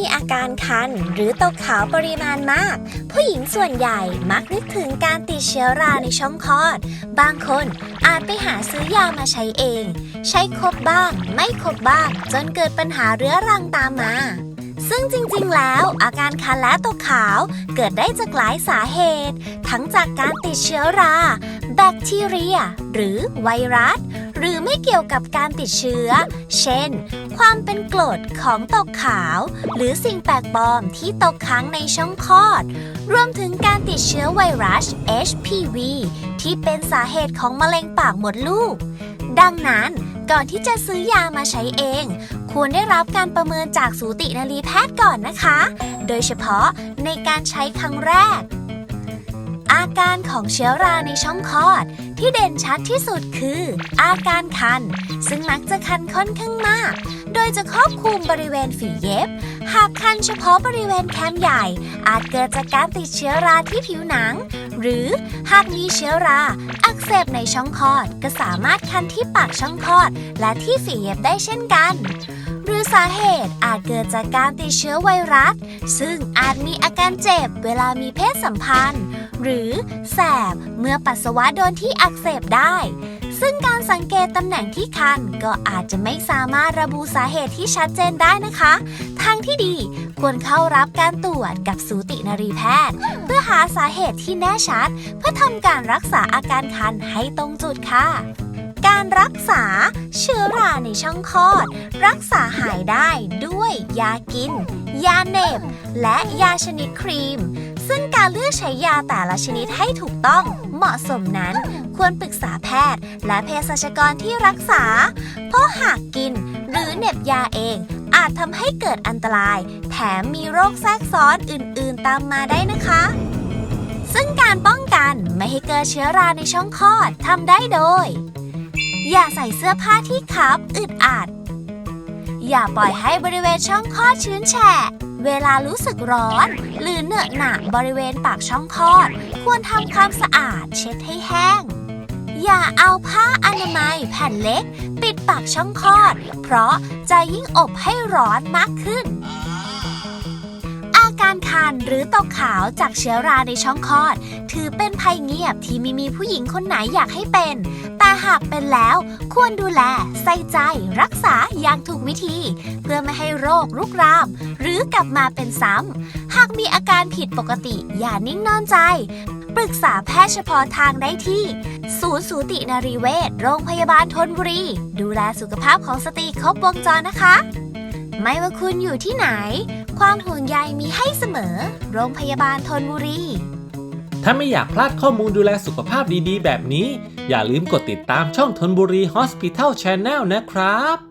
มีอาการคัน หรือตกขาวปริมาณมาก ผู้หญิงส่วนใหญ่มักนึกถึงการติดเชื้อราในช่องคลอด บางคนอาจไปหาซื้อยามาใช้เอง ใช้ครบบ้าง ไม่ครบบ้าง จนเกิดปัญหาเรื้อรังตามมาซึ่งจริงๆ แล้วอาการคันและตกขาวเกิดได้จากหลายสาเหตุ ทั้งจากการติดเชื้อรา แบคทีเรีย หรือไวรัส หรือไม่เกี่ยวกับการติดเชื้อ เช่น ความเป็นกรดของตกขาว หรือสิ่งแปลกปลอมที่ตกค้างในช่องคลอด รวมถึงการติดเชื้อไวรัส HPV ที่เป็นสาเหตุของมะเร็งปากมดลูก ดังนั้นก่อนที่จะซื้อยามาใช้เอง ควรได้รับการประเมินจากสูตินรีแพทย์ก่อนนะคะ โดยเฉพาะในการใช้ครั้งแรก อาการของเชื้อราในช่องคลอด ที่เด่นชัดที่สุดคือ อาการคัน ซึ่งมักจะคันค่อนข้างมาก โดยจะครอบคลุมบริเวณฝีเย็บ หากคันเฉพาะบริเวณแคมใหญ่ อาจเกิดจากการติดเชื้อราที่ผิวหนัง หรือหากมีเชื้อรา อักเสบในช่องคลอด ก็สามารถคันที่ปากช่องคลอด และที่ฝีเย็บได้เช่นกันหรือสาเหตุอาจเกิดจากการติดเชื้อไวรัส ซึ่งอาจมีอาการเจ็บเวลามีเพศสัมพันธ์ หรือแสบเมื่อปัสสาวะโดนที่อักเสบได้ ซึ่งการสังเกตตำแหน่งที่คันก็อาจจะไม่สามารถระบุสาเหตุที่ชัดเจนได้นะคะ ทางที่ดีควรเข้ารับการตรวจกับสูตินรีแพทย์ เพื่อหาสาเหตุที่แน่ชัด เพื่อทำการรักษาอาการคันให้ตรงจุดค่ะการรักษาเชื้อราในช่องคลอด รักษาหายได้ด้วยยากิน ยาเน็บ และยาชนิดครีม ซึ่งการเลือกใช้ยาแต่ละชนิดให้ถูกต้องเหมาะสมนั้น ควรปรึกษาแพทย์ และเภสัชกรที่รักษา เพราะหากกินหรือเหน็บยาเอง อาจทำให้เกิดอันตราย แถมมีโรคแทรกซ้อนอื่น ๆ ตามมาได้นะคะ ซึ่งการป้องกันไม่ให้เกิดเชื้อราในช่องคลอดทำได้โดย อย่าใส่เสื้อผ้าที่คับอึดอัด อย่าปล่อยให้บริเวณช่องคลอดชื้นแฉะ เวลารู้สึกร้อน หรือเหนอะหนะบริเวณปากช่องคลอด ควรทำความสะอาดเช็ดให้แห้ง อย่าเอาผ้าอนามัยแผ่นเล็ก ปิดปากช่องคลอด เพราะจะยิ่งอบให้ร้อนมากขึ้น คันหรือตกขาวจากเชื้อราในช่องคลอด ถือเป็นภัยเงียบที่ไม่มีผู้หญิงคนไหนอยากให้เป็น แต่หากเป็นแล้วควรดูแล ใส่ใจ รักษาอย่างถูกวิธี เพื่อไม่ให้โรครุกราม หรือกลับมาเป็นซ้ำ หากมีอาการผิดปกติอย่านิ่งนอนใจ ปรึกษาแพทย์เฉพาะทางได้ที่ ศูนย์สูตินรีเวชโรงพยาบาลทนบุรี ดูแลสุขภาพของสตรีครบวงจรนะคะ ไม่ว่าคุณอยู่ที่ไหน ความห่วงใยมีให้เสมอ โรงพยาบาลทนบุรี ถ้าไม่อยากพลาดข้อมูลดูแลสุขภาพดีๆ แบบนี้ อย่าลืมกดติดตามช่องทนบุรี Hospital Channel นะครับ